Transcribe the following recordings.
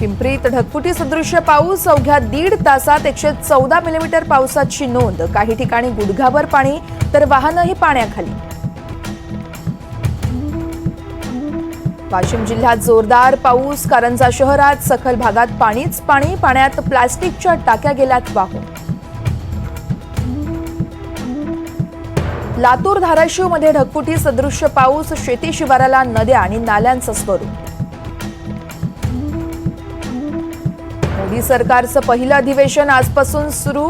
पिंपरीत ढगफुटी सदृश्य पाऊस अवघ्या दीड तासात एकशे चौदा मिलीमीटर पावसाची नोंद. काही ठिकाणी गुडघाभर पाणी तर वाहनही पाण्याखाली. वाशिम जिल्ह्यात जोरदार पाऊस कारंजा शहरात सखल भागात पाणीच पाणी पाण्यात प्लॅस्टिकच्या टाक्या गेल्यात वाहून. लातूर धाराशिवमध्ये ढगफुटी सदृश्य पाऊस शेती शिवाराला नद्या आणि नाल्यांचं स्वरूप. मोदी सरकारचं पहिलं अधिवेशन आजपासून सुरू.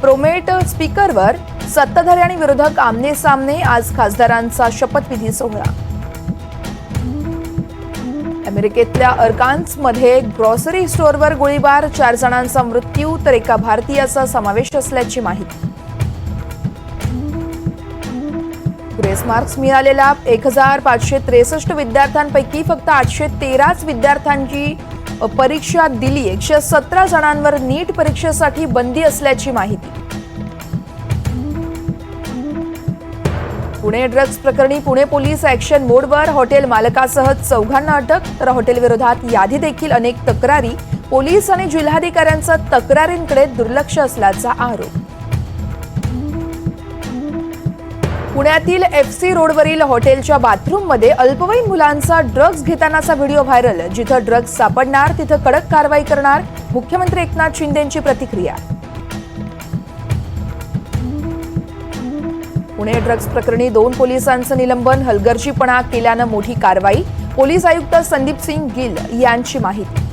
प्रोमेट स्पीकरवर सत्ताधारी आणि विरोधक आमने सामने आज खासदारांचा शपथविधी सोहळा. अमेरिकेतल्या अर्कान्समध्ये ग्रॉसरी स्टोअरवर गोळीबार चार जणांचा मृत्यू तर एका भारतीयाचा समावेश असल्याची माहिती. ग्रेस मार्क्स मिळालेल्या एक हजार पाचशे त्रेसष्ट विद्यार्थ्यांपैकी फक्त आठशे तेराच विद्यार्थ्यांची परीक्षा दिली. एकशे सतरा जणांवर नीट परीक्षेसाठी बंदी असल्याची माहिती. पुणे ड्रग्ज प्रकरणी पुणे पोलीस ऍक्शन मोडवर हॉटेल मालकासह चौघांना अटक तर हॉटेल विरोधात यादी देखील अनेक तक्रारी. पोलीस आणि जिल्हाधिकाऱ्यांचं तक्रारींकडे दुर्लक्ष असल्याचा आरोप. पुण्यातील एफ सी रोडवरील हॉटेलच्या बाथरूममध्ये अल्पवयीन मुलांचा ड्रग्ज घेतानाचा व्हिडिओ व्हायरल जिथं ड्रग्ज सापडणार तिथं कडक कारवाई करणार मुख्यमंत्री एकनाथ शिंदेंची प्रतिक्रिया. पुणे ड्रग्ज प्रकरणी दोन पोलिसांचं निलंबन हलगर्जीपणा केल्यानं मोठी कारवाई पोलीस आयुक्त संदीप सिंग गिल यांची माहिती.